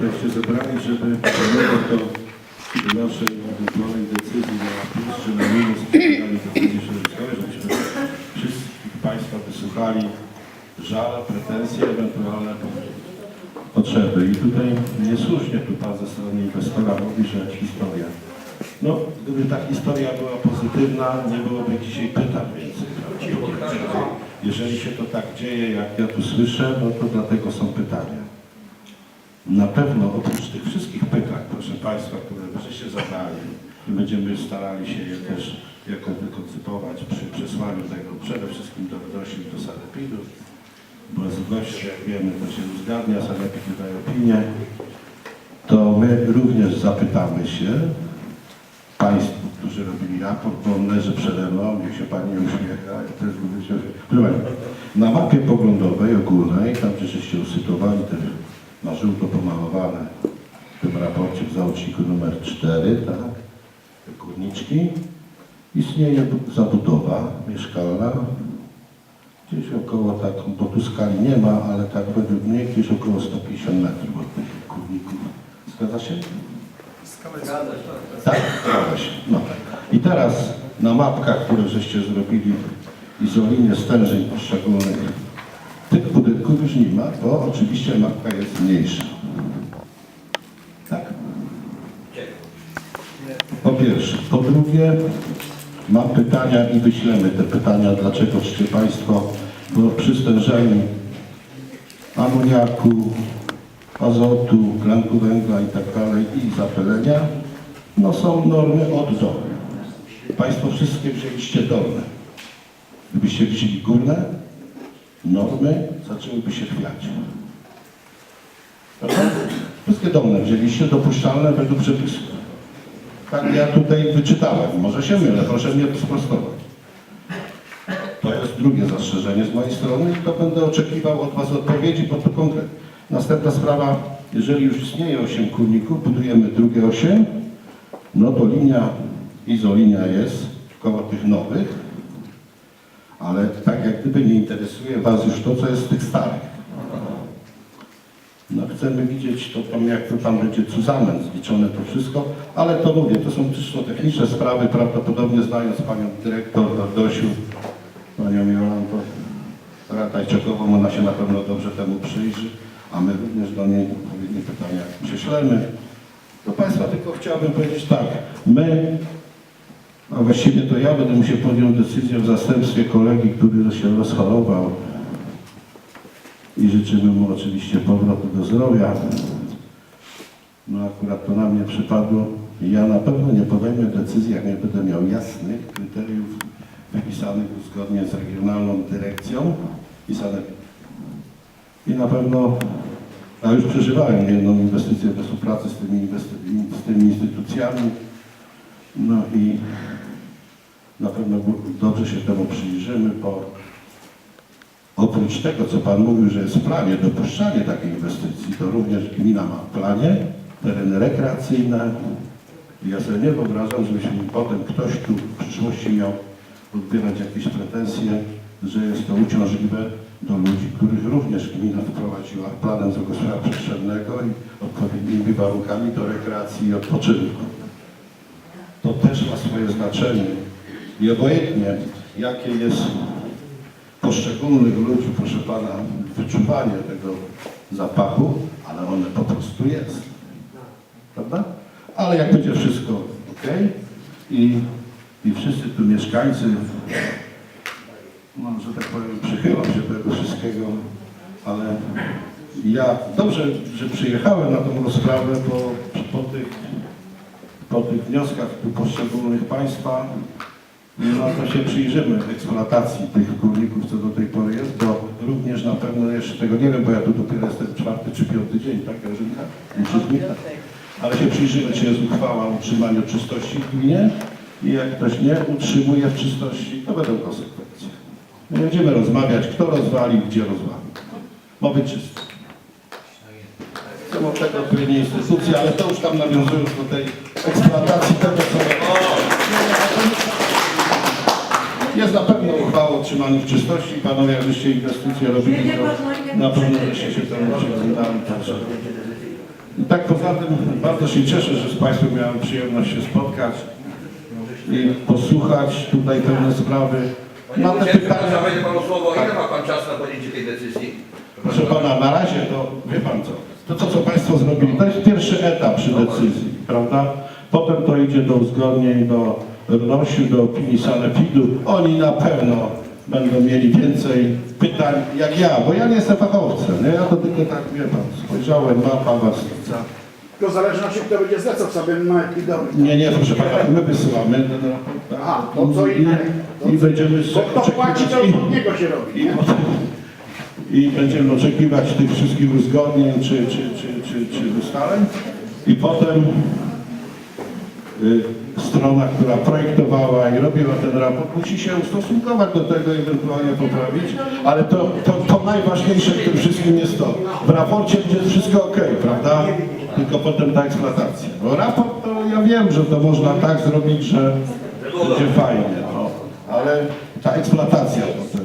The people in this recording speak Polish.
się zebrali, żeby do naszej ewentualnej decyzji na plus czy na minus w przekazaniu decyzji środowiskowej, żebyśmy wszystkich Państwa wysłuchali żale, pretensje, ewentualne potrzeby. I tutaj niesłusznie tu Pan ze strony inwestora mówi, że historia. No, gdyby ta historia była pozytywna, nie byłoby dzisiaj pytań więcej. Jeżeli się to tak dzieje, jak ja tu słyszę, no to dlatego są pytania. Na pewno oprócz tych wszystkich pytań, proszę Państwa, które żeście zadali i będziemy starali się je też jakoś wykoncypować przy przesłaniu tego przede wszystkim do wnosi do sanepidu, bo z gościem, jak wiemy, to się uzgadnia, sanepid wydaje opinię, to my również zapytamy się Państwu, którzy robili raport, bo on leży przede mną, niech się Pani uśmiecha, ja też będę się Na mapie poglądowej ogólnej, tam gdzie żeście usytuowali te na żółto pomalowane w tym raporcie w załączniku numer 4, tak, te kurniczki, istnieje bu- zabudowa mieszkalna, gdzieś około tak, bo tu skali nie ma, ale tak według mnie gdzieś około 150 metrów od tych kurników. Zgadza się? Tak, zgadza się. No. I teraz na mapkach, które żeście zrobili, izolinie stężeń poszczególnych, tych budynków już nie ma, bo oczywiście mapka jest mniejsza. Tak? Po pierwsze. Po drugie, mam pytania i wyślemy te pytania, dlaczego czcie Państwo, bo przy stężeniu amoniaku, azotu, tlenku węgla i tak dalej i zapylenia, no są normy od do. Państwo wszystkie wzięliście dolne. Gdybyście wzięli górne, normy zaczęłyby się chwiać. Prawda? Wszystkie dolne wzięliście dopuszczalne według przepisów. Tak ja tutaj wyczytałem. Może się mylę, proszę mnie sprostować. To jest drugie zastrzeżenie z mojej strony i to będę oczekiwał od Was odpowiedzi, bo tu konkret. Następna sprawa, jeżeli już istnieje 8 kurników, budujemy drugie 8, no to linia, izolinia jest koło tych nowych, ale tak jak gdyby nie interesuje Was już to, co jest z tych starych. No chcemy widzieć to tam, jak to tam będzie cuzamen zliczone to wszystko, ale to mówię, to są czysto techniczne sprawy, prawdopodobnie znając Panią Dyrektor Dosiu, Panią Jolantę Ratajczakową, ona się na pewno dobrze temu przyjrzy, a my również do niej odpowiednie pytania prześlemy. Do Państwa tylko chciałbym powiedzieć tak, my a właściwie to ja będę musiał podjąć decyzję w zastępstwie kolegi, który się rozchorował i życzymy mu oczywiście powrotu do zdrowia. No akurat to na mnie przypadło. Ja na pewno nie podejmę decyzji, jak nie będę miał jasnych kryteriów wypisanych zgodnie z regionalną dyrekcją i. I na pewno, a już przeżywałem jedną inwestycję we współpracy z tymi, z tymi instytucjami. No i na pewno dobrze się temu przyjrzymy, bo oprócz tego, co Pan mówił, że jest w planie dopuszczanie takiej inwestycji, to również gmina ma w planie tereny rekreacyjne. Ja sobie nie wyobrażam, żebyśmy potem ktoś tu w przyszłości miał odbierać jakieś pretensje, że jest to uciążliwe do ludzi, których również gmina wprowadziła planem zagospodarowania przestrzennego i odpowiednimi warunkami do rekreacji i odpoczynku swoje znaczenie. I obojętnie, jakie jest poszczególnych ludzi, proszę Pana, wyczuwanie tego zapachu, ale one po prostu jest. Prawda? Ale jak będzie wszystko ok i, i wszyscy tu mieszkańcy, no, że tak powiem, przychylą się do tego wszystkiego, ale ja dobrze, że przyjechałem na tą rozprawę, bo po tych po tych wnioskach tu poszczególnych Państwa, no to się przyjrzymy eksploatacji tych górników, co do tej pory jest, bo również na pewno jeszcze tego nie wiem, bo ja tu dopiero jestem czwarty czy piąty dzień, tak Grażynka? Muszę Ale się przyjrzymy, czy jest uchwała o utrzymaniu czystości w gminie i jak ktoś nie utrzymuje w czystości, to będą konsekwencje. Nie będziemy rozmawiać, kto rozwali, gdzie rozwali. Ma być czysto. Są od tego odpowiednie instytucje, ale to już tam nawiązując do tej eksploatacji tego, co... Jest na pewno uchwała o utrzymaniu w czystości. Panowie, jak żeście inwestycje robili, to na pewno żeście się temu przyglądali. Także I tak poza tym bardzo się cieszę, że z Państwem miałem przyjemność się spotkać i posłuchać tutaj pewne sprawy. Na te Panie pytania, Będzie Panu słowo, ile ma Pan czas na podjęcie tej decyzji? proszę Pana, na razie to, wie Pan co, to, to co Państwo zrobili, to jest pierwszy etap przy decyzji, prawda? Potem to idzie do uzgodnień, do RNOŚ-u, do opinii sanepidu. Oni na pewno będą mieli więcej pytań jak ja, bo ja nie jestem fachowcem, nie? Ja to tylko tak, wie Pan, spojrzałem, mapa, warstwica. To w zależności kto będzie zlecał sobie na epidemię. Nie, nie, proszę pana, my wysyłamy tak? Aha, to co I, innego. i będziemy Bo kto płaci, to od niego się robi. i, Nie? i, i będziemy oczekiwać tych wszystkich uzgodnień czy, czy, czy, czy, czy ustaleń i potem strona, która projektowała i robiła ten raport, musi się ustosunkować do tego, ewentualnie poprawić, ale to, to, to najważniejsze w tym wszystkim jest to. W raporcie będzie wszystko ok, prawda? Tylko potem ta eksploatacja. Bo raport to ja wiem, że to można tak zrobić, że będzie fajnie, no. ale ta eksploatacja potem.